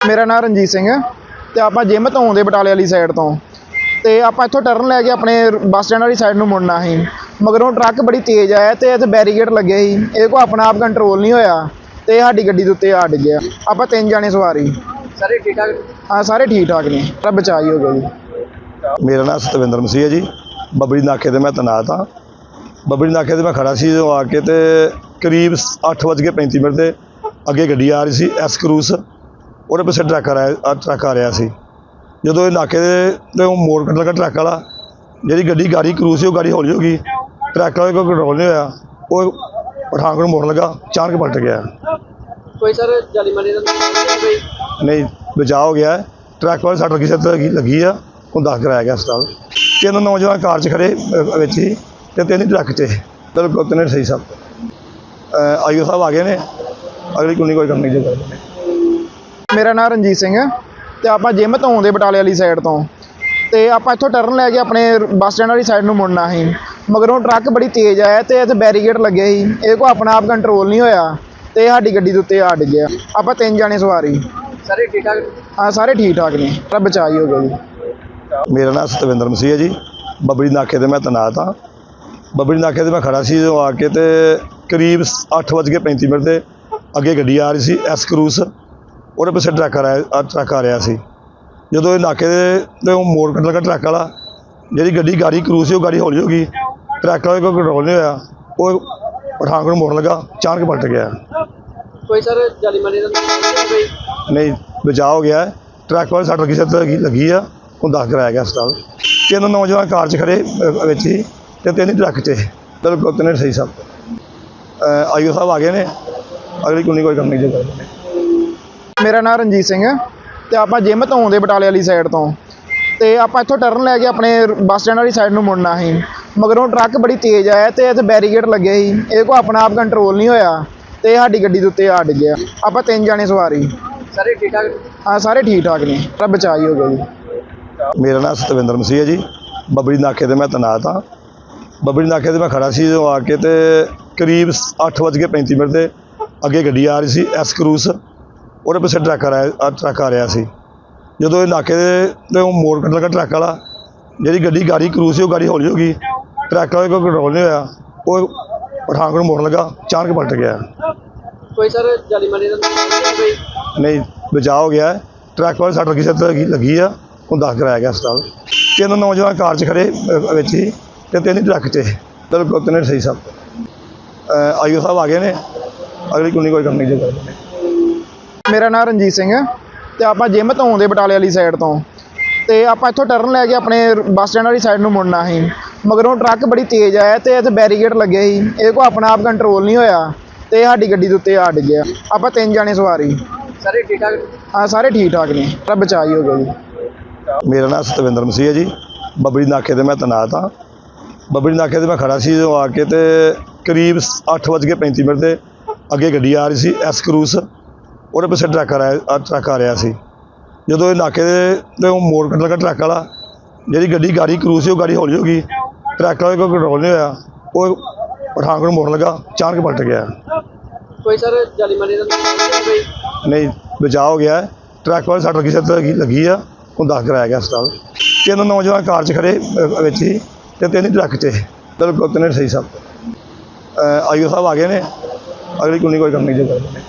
ਮੇਰਾ ਨਾਮ ਰਣਜੀਤ ਸਿੰਘ ਹੈ ਤੇ ਆਪਾਂ ਜਿਮ ਤੋਂ ਆਉਂਦੇ ਬਟਾਲੇ ਵਾਲੀ ਸਾਈਡ ਤੋਂ। ਤੇ ਆਪਾਂ ਇੱਥੋਂ ਟਰਨ ਲੈ ਕੇ ਆਪਣੇ ਬੱਸ ਸਟੈਂਡ ਵਾਲੀ ਸਾਈਡ ਨੂੰ ਮੁੜਨਾ ਸੀ। ਮਗਰੋਂ ਟਰੱਕ ਬੜੀ ਤੇਜ਼ ਆਇਆ ਤੇ ਇੱਥੇ ਬੈਰੀਕੇਡ ਲੱਗੇ ਸੀ। ਇਹ ਕੋ ਆਪਣਾ ਆਪ ਕੰਟਰੋਲ ਨਹੀਂ ਹੋਇਆ ਤੇ ਸਾਡੀ ਗੱਡੀ ਦੇ ਉੱਤੇ ਆ ਡਿੱਗਿਆ ਆਪਾਂ ਤਿੰਨ ਜਾਣੇ ਸਵਾਰੀ। ਸਾਰੇ ਠੀਕ ਠਾਕ? ਹਾਂ ਸਾਰੇ ਠੀਕ ਠਾਕ ਨੇ। ਤਾਂ ਬਚਾਈ ਹੋ ਗਿਆ ਜੀ। ਮੇਰਾ ਨਾਮ ਸਤਵਿੰਦਰ ਮਸੀਹ ਹੈ ਜੀ। ਬੱਬਰੀ ਨਾਕੇ ਤੇ ਮੈਂ ਤੈਨਾਤ ਹਾਂ। ਬੱਬਰੀ ਨਾਕੇ ਤੇ ਮੈਂ ਖੜਾ ਸੀ ਜਦੋਂ ਆ ਕੇ ਤੇ ਕਰੀਬ 8:35 ਮਿੰਟ ਤੇ ਅੱਗੇ ਗੱਡੀ ਆ ਰਹੀ ਸੀ ਐਸ ਕਰੂਸ ਉਹਦੇ ਪਿੱਛੇ ਟਰੱਕ ਆ ਰਿਹਾ ਟਰੱਕ ਆ ਰਿਹਾ ਸੀ। ਜਦੋਂ ਇਹ ਨਾਕੇ ਦੇ ਤੇ ਉਹ ਮੋੜ ਕੱਢ ਲਗਾ ਟਰੱਕ ਵਾਲਾ ਜਿਹੜੀ ਗੱਡੀ ਗਾੜੀ ਕਰੂਸ ਸੀ ਉਹ ਗਾੜੀ ਹੌਲੀ ਹੋ ਗਈ। ਟਰੱਕ ਵਾਲੇ ਕੋਲ ਕੰਟਰੋਲ ਨਹੀਂ ਹੋਇਆ। ਉਹ ਪਠਾਨਕੋਟ ਮੋੜ ਲਗਾ ਅਚਾਨਕ ਪਲਟ ਗਿਆ। ਕੋਈ ਸਰ ਜਾਲੀ ਮਾਰੀ ਦਾ ਨਹੀਂ ਬਚਾਅ ਹੋ ਗਿਆ। ਟਰੱਕ ਵਾਲੇ ਸੱਟ ਕਿਸੇ ਤਰ੍ਹਾਂ ਲੱਗੀ- ਲੱਗੀ ਆ ਉਹ ਦਾਖਲ ਕਰਾਇਆ ਗਿਆ ਹਸਪਤਾਲ। ਤਿੰਨ ਨੌਜਵਾਨ ਕਾਰ 'ਚ ਖੜੇ ਵਿੱਚ ਹੀ ਤੇ ਤਿੰਨ ਟਰੱਕ 'ਚ। ਬਿਲਕੁਲ ਤਿੰਨੇ ਸਹੀ ਸਭ। ਆਈਓ ਸਾਹਿਬ ਆ ਗਏ ਨੇ। ਅਗਲੀ ਕੋਈ ਕੋਈ ਕੰਮ ਨਹੀਂ ਜੋ ਕਰਦੇ। ਮੇਰਾ ਨਾਮ ਰਣਜੀਤ ਸਿੰਘ ਹੈ ਤੇ ਆਪਾਂ ਜਿਮ ਤੋਂ ਆਉਂਦੇ ਬਟਾਲੇ ਵਾਲੀ ਸਾਈਡ ਤੋਂ। ਤੇ ਆਪਾਂ ਇੱਥੋਂ ਟਰਨ ਲੈ ਕੇ ਆਪਣੇ ਬੱਸ ਸਟੈਂਡ ਵਾਲੀ ਸਾਈਡ ਨੂੰ ਮੁੜਨਾ ਸੀ। ਮਗਰੋਂ ਟਰੱਕ ਬੜੀ ਤੇਜ਼ ਆਇਆ ਤੇ ਇੱਥੇ ਬੈਰੀਕੇਡ ਲੱਗੇ ਸੀ। ਇਹ ਕੋ ਆਪਣਾ ਆਪ ਕੰਟਰੋਲ ਨਹੀਂ ਹੋਇਆ ਤੇ ਸਾਡੀ ਗੱਡੀ ਦੇ ਉੱਤੇ ਆ ਡਿੱਗਿਆ ਆਪਾਂ ਤਿੰਨ ਜਾਣੇ ਸਵਾਰੀ। ਸਾਰੇ ਠੀਕ ਠਾਕ? ਹਾਂ ਸਾਰੇ ਠੀਕ ਠਾਕ ਨੇ। ਤਾਂ ਬਚਾਈ ਹੋ ਗਿਆ ਜੀ। ਮੇਰਾ ਨਾਮ ਸਤਵਿੰਦਰ ਮਸੀਹ ਹੈ ਜੀ। ਬੱਬਰੀ ਨਾਕੇ ਤੇ ਮੈਂ ਤੈਨਾਤ ਹਾਂ। ਬੱਬਰੀ ਨਾਕੇ ਤੇ ਮੈਂ ਖੜਾ ਸੀ ਜਦੋਂ ਆ ਕੇ ਤੇ ਕਰੀਬ 8:35 ਮਿੰਟ ਤੇ ਅੱਗੇ ਗੱਡੀ ਆ ਰਹੀ ਸੀ ਐਸ ਕਰੂਸ ਉਹਦੇ ਪਿੱਛੇ ਟਰੱਕ ਆ ਰਿਹਾ ਟਰੱਕ ਆ ਰਿਹਾ ਸੀ। ਜਦੋਂ ਇਹ ਨਾਕੇ ਦੇ ਤੇ ਉਹ ਮੋੜ ਕੱਢ ਲਗਾ ਟਰੱਕ ਵਾਲਾ ਜਿਹੜੀ ਗੱਡੀ ਗਾੜੀ ਕਰੂਸ ਸੀ ਉਹ ਗਾੜੀ ਹੌਲੀ ਹੋ ਗਈ। ਟਰੱਕ ਵਾਲੇ ਕੋਲ ਕੰਟਰੋਲ ਨਹੀਂ ਹੋਇਆ। ਉਹ ਪਠਾਨਕੋਟ ਮੋੜ ਲਗਾ ਅਚਾਨਕ ਪਲਟ ਗਿਆ। ਕੋਈ ਸਰ ਜਾਲੀ ਮਾਰੀ ਦਾ ਨਹੀਂ ਬਚਾਅ ਹੋ ਗਿਆ। ਟਰੱਕ ਵਾਲੇ ਸੱਟ ਕਿਸੇ ਤਰ੍ਹਾਂ ਲੱਗੀ- ਲੱਗੀ ਆ। ਉਹ ਦਾਖਲ ਕਰਾਇਆ ਗਿਆ ਹਸਪਤਾਲ। ਤਿੰਨ ਨੌਜਵਾਨ ਕਾਰ 'ਚ ਖੜੇ ਵਿੱਚ ਹੀ ਤੇ ਤਿੰਨ ਟਰੱਕ 'ਚ। ਬਿਲਕੁਲ ਤਿੰਨੇ ਸਹੀ ਸਭ। ਆਈਓ ਸਾਹਿਬ ਆ ਗਏ ਨੇ। ਅਗਲੀ ਕੋਈ ਕੋਈ ਕੰਮ ਨਹੀਂ ਜੋ ਕਰਦੇ ਨੇ ਮੇਰਾ ਨਾਮ ਰਣਜੀਤ ਸਿੰਘ ਹੈ ਤੇ ਆਪਾਂ ਜਿਮ ਤੋਂ ਆਉਂਦੇ ਬਟਾਲੇ ਵਾਲੀ ਸਾਈਡ ਤੋਂ। ਤੇ ਆਪਾਂ ਇੱਥੋਂ ਟਰਨ ਲੈ ਕੇ ਆਪਣੇ ਬੱਸ ਸਟੈਂਡ ਵਾਲੀ ਸਾਈਡ ਨੂੰ ਮੁੜਨਾ ਸੀ। ਮਗਰੋਂ ਟਰੱਕ ਬੜੀ ਤੇਜ਼ ਆਇਆ ਤੇ ਇੱਥੇ ਬੈਰੀਕੇਡ ਲੱਗੇ ਸੀ। ਇਹ ਕੋ ਆਪਣਾ ਆਪ ਕੰਟਰੋਲ ਨਹੀਂ ਹੋਇਆ ਤੇ ਸਾਡੀ ਗੱਡੀ ਦੇ ਉੱਤੇ ਆ ਡਿੱਗਿਆ ਆਪਾਂ ਤਿੰਨ ਜਾਣੇ ਸਵਾਰੀ ਸਾਰੇ ਠੀਕ ਠਾਕ? ਹਾਂ ਸਾਰੇ ਠੀਕ ਠਾਕ ਨੇ। ਤਾਂ ਬਚਾਈ ਹੋ ਗਿਆ ਜੀ। ਮੇਰਾ ਨਾਮ ਸਤਵਿੰਦਰ ਮਸੀਹ ਹੈ ਜੀ। ਬੱਬਰੀ ਨਾਕੇ ਤੇ ਮੈਂ ਤੈਨਾਤ ਹਾਂ। ਬੱਬਰੀ ਨਾਕੇ ਤੇ ਮੈਂ ਖੜਾ ਸੀ ਜਦੋਂ ਆ ਕੇ ਤੇ ਕਰੀਬ 8:35 ਮਿੰਟ ਤੇ ਅੱਗੇ ਗੱਡੀ ਆ ਰਹੀ ਸੀ ਐਸ ਕਰੂਸ ਉਹਦੇ ਪਿੱਛੇ ਟਰੱਕ ਆ ਰਿਹਾ ਟਰੱਕ ਆ ਰਿਹਾ ਸੀ। ਜਦੋਂ ਇਹ ਨਾਕੇ ਦੇ ਤੇ ਉਹ ਮੋੜ ਕੱਢ ਲਗਾ ਟਰੱਕ ਵਾਲਾ ਜਿਹੜੀ ਗੱਡੀ ਗਾੜੀ ਕਰੂਸ ਸੀ ਉਹ ਗਾੜੀ ਹੌਲੀ ਹੋ ਗਈ। ਟਰੱਕ ਵਾਲੇ ਕੋਲ ਕੰਟਰੋਲ ਨਹੀਂ ਹੋਇਆ। ਉਹ ਪਠਾਨਕੋਟ ਮੋੜ ਲਗਾ ਅਚਾਨਕ ਪਲਟ ਗਿਆ। ਕੋਈ ਸਰ ਜਾਲੀ ਮਾਰੀ ਦਾ ਨਹੀਂ ਬਚਾਅ ਹੋ ਗਿਆ। ਟਰੱਕ ਵਾਲੇ ਸੱਟ ਕਿਸੇ ਤਰ੍ਹਾਂ ਲੱਗੀ- ਲੱਗੀ ਆ। ਉਹ ਦਾਖਲ ਕਰਾਇਆ ਗਿਆ ਹਸਪਤਾਲ। ਤਿੰਨ ਨੌਜਵਾਨ ਕਾਰ 'ਚ ਖੜੇ ਵਿੱਚ ਹੀ ਤੇ ਤਿੰਨ ਟਰੱਕ 'ਚ। ਬਿਲਕੁਲ ਤਿੰਨੇ ਸਹੀ ਸਭ। ਆਈਓ ਸਾਹਿਬ ਆ ਗਏ ਨੇ। ਅਗਲੀ ਕੋਈ ਕੋਈ ਕੰਮ ਨਹੀਂ ਜੋ ਕਰਦੇ ਮੇਰਾ ਨਾਮ ਰਣਜੀਤ ਸਿੰਘ ਹੈ ਤੇ ਆਪਾਂ ਜਿਮ ਤੋਂ ਆਉਂਦੇ ਬਟਾਲੇ ਵਾਲੀ ਸਾਈਡ ਤੋਂ। ਤੇ ਆਪਾਂ ਇੱਥੋਂ ਟਰਨ ਲੈ ਕੇ ਆਪਣੇ ਬੱਸ ਸਟੈਂਡ ਵਾਲੀ ਸਾਈਡ ਨੂੰ ਮੁੜਨਾ ਸੀ। ਮਗਰੋਂ ਟਰੱਕ ਬੜੀ ਤੇਜ਼ ਆਇਆ ਤੇ ਇੱਥੇ ਬੈਰੀਕੇਡ ਲੱਗੇ ਸੀ। ਇਹ ਕੋ ਆਪਣਾ ਆਪ ਕੰਟਰੋਲ ਨਹੀਂ ਹੋਇਆ ਤੇ ਸਾਡੀ ਗੱਡੀ ਦੇ ਉੱਤੇ ਆ ਡਿੱਗਿਆ ਆਪਾਂ ਤਿੰਨ ਜਾਣੇ ਸਵਾਰੀ ਸਾਰੇ ਠੀਕ ਠਾਕ? ਹਾਂ ਸਾਰੇ ਠੀਕ ਠਾਕ ਨੇ। ਤਾਂ ਬਚਾਈ ਹੋ ਗਿਆ ਜੀ। ਮੇਰਾ ਨਾਮ ਸਤਵਿੰਦਰ ਮਸੀਹ ਹੈ ਜੀ। ਬੱਬਰੀ ਨਾਕੇ ਤੇ ਮੈਂ ਤੈਨਾਤ ਹਾਂ। ਬੱਬਰੀ ਨਾਕੇ ਤੇ ਮੈਂ ਖੜਾ ਸੀ ਜਦੋਂ ਆ ਕੇ ਤੇ ਕਰੀਬ 8:35 ਮਿੰਟ ਤੇ ਅੱਗੇ ਗੱਡੀ ਆ ਰਹੀ ਸੀ ਐਸ ਕਰੂਸ ਉਹਦੇ ਪਿੱਛੇ ਟਰੱਕ ਆ ਰਿਹਾ ਟਰੱਕ ਆ ਰਿਹਾ ਸੀ। ਜਦੋਂ ਇਹ ਨਾਕੇ ਦੇ ਤੇ ਉਹ ਮੋੜ ਕੱਢ ਲਗਾ ਟਰੱਕ ਵਾਲਾ ਜਿਹੜੀ ਗੱਡੀ ਗਾੜੀ ਕਰੂਸ ਸੀ ਉਹ ਗਾੜੀ ਹੌਲੀ ਹੋ ਗਈ। ਟਰੱਕ ਵਾਲੇ ਕੋਲ ਕੰਟਰੋਲ ਨਹੀਂ ਹੋਇਆ। ਉਹ ਪਠਾਨਕੋਟ ਮੋੜ ਲਗਾ ਅਚਾਨਕ ਪਲਟ ਗਿਆ। ਕੋਈ ਸਰ ਜਾਲੀ ਮਾਰੀ ਦਾ ਨਹੀਂ ਬਚਾਅ ਹੋ ਗਿਆ। ਟਰੱਕ ਵਾਲੇ ਸੱਟ ਕਿਸੇ ਤਰ੍ਹਾਂ ਲੱਗੀ- ਲੱਗੀ ਆ। ਉਹ ਦਾਖਲ ਕਰਾਇਆ ਗਿਆ ਹਸਪਤਾਲ। ਤਿੰਨ ਨੌਜਵਾਨ ਕਾਰ 'ਚ ਖੜੇ ਵਿੱਚ ਹੀ ਤੇ ਤਿੰਨ ਟਰੱਕ 'ਚ। ਬਿਲਕੁਲ ਤਿੰਨੇ ਸਹੀ ਸਭ। ਆਈਓ ਸਾਹਿਬ ਆ ਗਏ ਨੇ। ਅਗਲੀ ਕੋਈ ਕੋਈ ਕੰਮ ਨਹੀਂ ਜੋ ਕਰਦੇ ਨੇ